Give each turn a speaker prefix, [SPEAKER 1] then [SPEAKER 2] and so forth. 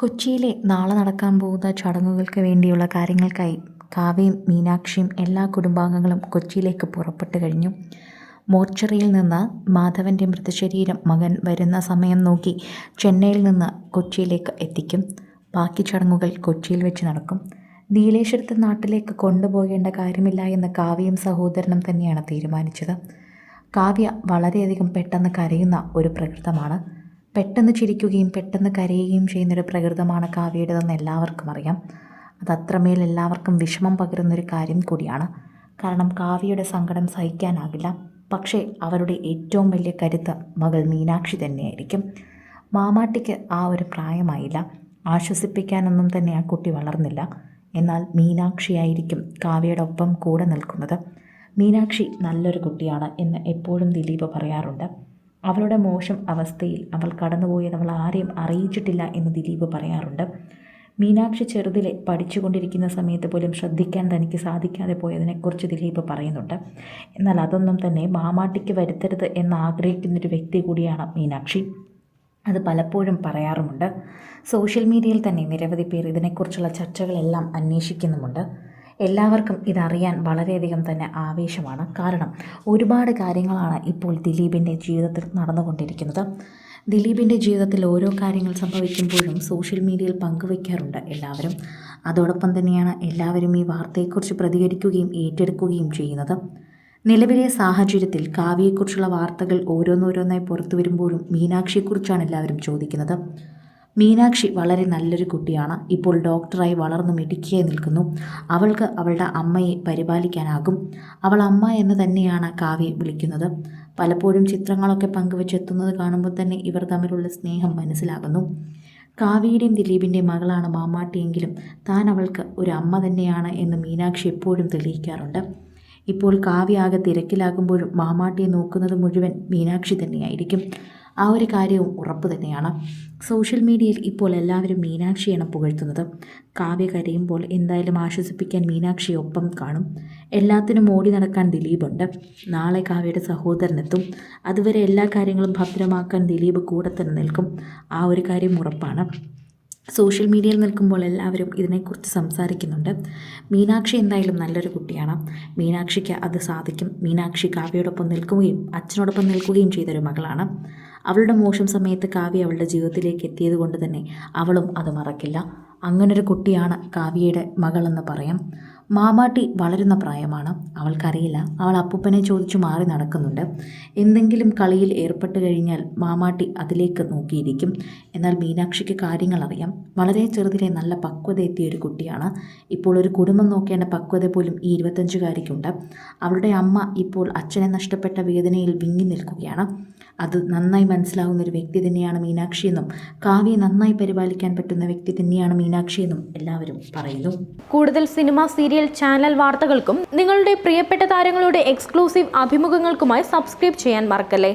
[SPEAKER 1] കൊച്ചിയിലെ നാളെ നടക്കാൻ പോകുന്ന ചടങ്ങുകൾക്ക് വേണ്ടിയുള്ള കാര്യങ്ങൾക്കായി കാവ്യയും മീനാക്ഷിയും എല്ലാ കുടുംബാംഗങ്ങളും കൊച്ചിയിലേക്ക് പുറപ്പെട്ടു കഴിഞ്ഞു. മോർച്ചറിയിൽ നിന്ന് മാധവന്റെ മൃതശരീരം മകൻ വരുന്ന സമയം നോക്കി ചെന്നൈയിൽ നിന്ന് കൊച്ചിയിലേക്ക് എത്തിക്കും. ബാക്കി ചടങ്ങുകൾ കൊച്ചിയിൽ വെച്ച് നടക്കും. നീലേശ്വരത്തെ നാട്ടിലേക്ക് കൊണ്ടുപോകേണ്ട കാര്യമില്ല എന്ന് കാവ്യയും സഹോദരനും തന്നെയാണ് തീരുമാനിച്ചത്. കാവ്യ വളരെയധികം പെട്ടെന്ന് കരയുന്ന ഒരു പ്രകൃതമാണ്. പെട്ടെന്ന് ചിരിക്കുകയും പെട്ടെന്ന് കരയുകയും ചെയ്യുന്നൊരു പ്രകൃതമാണ് കാവ്യയുടേതെന്ന് എല്ലാവർക്കും അറിയാം. അത് അത്രമേൽ എല്ലാവർക്കും വിഷമം പകരുന്നൊരു കാര്യം കൂടിയാണ്. കാരണം കാവ്യയുടെ സങ്കടം സഹിക്കാനാകില്ല പക്ഷേ അവരുടെ ഏറ്റവും വലിയ കരുത്ത് മകൾ മീനാക്ഷി തന്നെയായിരിക്കും. മാമാട്ടിക്ക് ആ ഒരു പ്രായമായില്ല. ആശ്വസിപ്പിക്കാനൊന്നും തന്നെ ആ കുട്ടി വളർന്നില്ല. എന്നാൽ മീനാക്ഷിയായിരിക്കും കാവ്യയുടെ ഒപ്പം കൂടെ നിൽക്കുന്നത്. മീനാക്ഷി നല്ലൊരു കുട്ടിയാണ് എന്ന് എപ്പോഴും ദിലീപ് പറയാറുണ്ട്. അവളുടെ മോശം അവസ്ഥയിൽ അവൾ കടന്നുപോയത് അവൾ ആരെയും അറിയിച്ചിട്ടില്ല എന്ന് ദിലീപ് പറയാറുണ്ട്. മീനാക്ഷി ചെറുതിലെ പഠിച്ചുകൊണ്ടിരിക്കുന്ന സമയത്ത് പോലും ശ്രദ്ധിക്കാൻ തനിക്ക് സാധിക്കാതെ പോയതിനെക്കുറിച്ച് ദിലീപ് പറയുന്നുണ്ട്. എന്നാൽ അതൊന്നും തന്നെ മാമാട്ടിക്ക് വരുത്തരുത് എന്ന് ആഗ്രഹിക്കുന്നൊരു വ്യക്തി കൂടിയാണ് മീനാക്ഷി. അത് പലപ്പോഴും പറയാറുമുണ്ട്. സോഷ്യൽ മീഡിയയിൽ തന്നെ നിരവധി പേർ ഇതിനെക്കുറിച്ചുള്ള ചർച്ചകളെല്ലാം അന്വേഷിക്കുന്നുമുണ്ട്. എല്ലാവർക്കും ഇതറിയാൻ വളരെയധികം തന്നെ ആവേശമാണ്. കാരണം ഒരുപാട് കാര്യങ്ങളാണ് ഇപ്പോൾ ദിലീപിന്റെ ജീവിതത്തിൽ നടന്നുകൊണ്ടിരിക്കുന്നത്. ദിലീപിന്റെ ജീവിതത്തിൽ ഓരോ കാര്യങ്ങൾ സംഭവിക്കുമ്പോഴും സോഷ്യൽ മീഡിയയിൽ പങ്കുവയ്ക്കാറുണ്ട് എല്ലാവരും. അതോടൊപ്പം തന്നെയാണ് എല്ലാവരും ഈ വാർത്തയെക്കുറിച്ച് പ്രതികരിക്കുകയും ഏറ്റെടുക്കുകയും ചെയ്യുന്നത്. നിലവിലെ സാഹചര്യത്തിൽ കാവ്യയെക്കുറിച്ചുള്ള വാർത്തകൾ ഓരോന്നോരോന്നായി പുറത്തു വരുമ്പോഴും മീനാക്ഷിയെക്കുറിച്ചാണ് എല്ലാവരും ചോദിക്കുന്നത്. മീനാക്ഷി വളരെ നല്ലൊരു കുട്ടിയാണ്. ഇപ്പോൾ ഡോക്ടറായി വളർന്നു മിടുക്കിയായി നിൽക്കുന്നു. അവൾക്ക് അവളുടെ അമ്മയെ പരിപാലിക്കാനാകും. അവൾ അമ്മ എന്ന് തന്നെയാണ് കാവ്യെ വിളിക്കുന്നത്. പലപ്പോഴും ചിത്രങ്ങളൊക്കെ പങ്കുവെച്ചെത്തുന്നത് കാണുമ്പോൾ തന്നെ ഇവർ തമ്മിലുള്ള സ്നേഹം മനസ്സിലാകുന്നു. കാവ്യയുടെയും ദിലീപിന്റെയും മകളാണ് മാമാട്ടിയെങ്കിലും താൻ അവൾക്ക് ഒരു അമ്മ തന്നെയാണ് എന്ന് മീനാക്ഷി എപ്പോഴും തെളിയിക്കാറുണ്ട്. ഇപ്പോൾ കാവ്യ ആകെ തിരക്കിലാകുമ്പോഴും മാമാട്ടിയെ നോക്കുന്നത് മുഴുവൻ മീനാക്ഷി തന്നെയായിരിക്കും. ആ ഒരു കാര്യവും ഉറപ്പ് തന്നെയാണ്. സോഷ്യൽ മീഡിയയിൽ ഇപ്പോൾ എല്ലാവരും മീനാക്ഷിയാണ് പുകഴ്ത്തുന്നത്. കാവ്യ കരയുമ്പോൾ എന്തായാലും ആശ്വസിപ്പിക്കാൻ മീനാക്ഷി ഒപ്പം കാണും. എല്ലാത്തിനും ഓടി നടക്കാൻ ദിലീപുണ്ട്. നാളെ കാവ്യയുടെ സഹോദരനെത്തും. അതുവരെ എല്ലാ കാര്യങ്ങളും ഭദ്രമാക്കാൻ ദിലീപ് കൂടെ തന്നെ നിൽക്കും. ആ ഒരു കാര്യം ഉറപ്പാണ്. സോഷ്യൽ മീഡിയയിൽ നിൽക്കുമ്പോൾ എല്ലാവരും ഇതിനെക്കുറിച്ച് സംസാരിക്കുന്നുണ്ട്. മീനാക്ഷി എന്തായാലും നല്ലൊരു കുട്ടിയാണ്. മീനാക്ഷിക്ക് അത് സാധിക്കും. മീനാക്ഷി കാവ്യയോടൊപ്പം നിൽക്കുകയും അച്ഛനോടൊപ്പം നിൽക്കുകയും ചെയ്തൊരു മകളാണ്. അവളുടെ മോശം സമയത്ത് കാവ്യ അവളുടെ ജീവിതത്തിലേക്ക് എത്തിയത് കൊണ്ട് തന്നെ അവളും അത് മറക്കില്ല. അങ്ങനൊരു കുട്ടിയാണ് കാവ്യയുടെ മകളെന്ന് പറയാം. മാമാട്ടി വളരുന്ന പ്രായമാണ്. അവൾക്കറിയില്ല. അവൾ അപ്പൂപ്പനെ ചോദിച്ചു മാറി നടക്കുന്നുണ്ട്. എന്തെങ്കിലും കളിയിൽ ഏർപ്പെട്ട് കഴിഞ്ഞാൽ മാമാട്ടി അതിലേക്ക് നോക്കിയിരിക്കും. എന്നാൽ മീനാക്ഷിക്ക് കാര്യങ്ങൾ അറിയാം. വളരെ ചെറുതിലെ നല്ല പക്വത എത്തിയ ഒരു കുട്ടിയാണ്. ഇപ്പോൾ ഒരു കുടുംബം നോക്കേണ്ട പക്വത പോലും ഈ ഇരുപത്തഞ്ചുകാരിക്കുണ്ട്. അവളുടെ അമ്മ ഇപ്പോൾ അച്ഛനെ നഷ്ടപ്പെട്ട വേദനയിൽ വിങ്ങി നിൽക്കുകയാണ്. അത് നന്നായി മനസ്സിലാവുന്ന ഒരു വ്യക്തി തന്നെയാണ് മീനാക്ഷി എന്നും കാവ്യെ നന്നായി പരിപാലിക്കാൻ പറ്റുന്ന വ്യക്തി തന്നെയാണ് മീനാക്ഷി എന്നും എല്ലാവരും പറയുന്നു.
[SPEAKER 2] കൂടുതൽ സിനിമ സീരിയൽ ചാനൽ വാർത്തകൾക്കും നിങ്ങളുടെ പ്രിയപ്പെട്ട താരങ്ങളുടെ എക്സ്ക്ലൂസീവ് അഭിമുഖങ്ങൾക്കുമായി സബ്സ്ക്രൈബ് ചെയ്യാൻ മറക്കല്ലേ?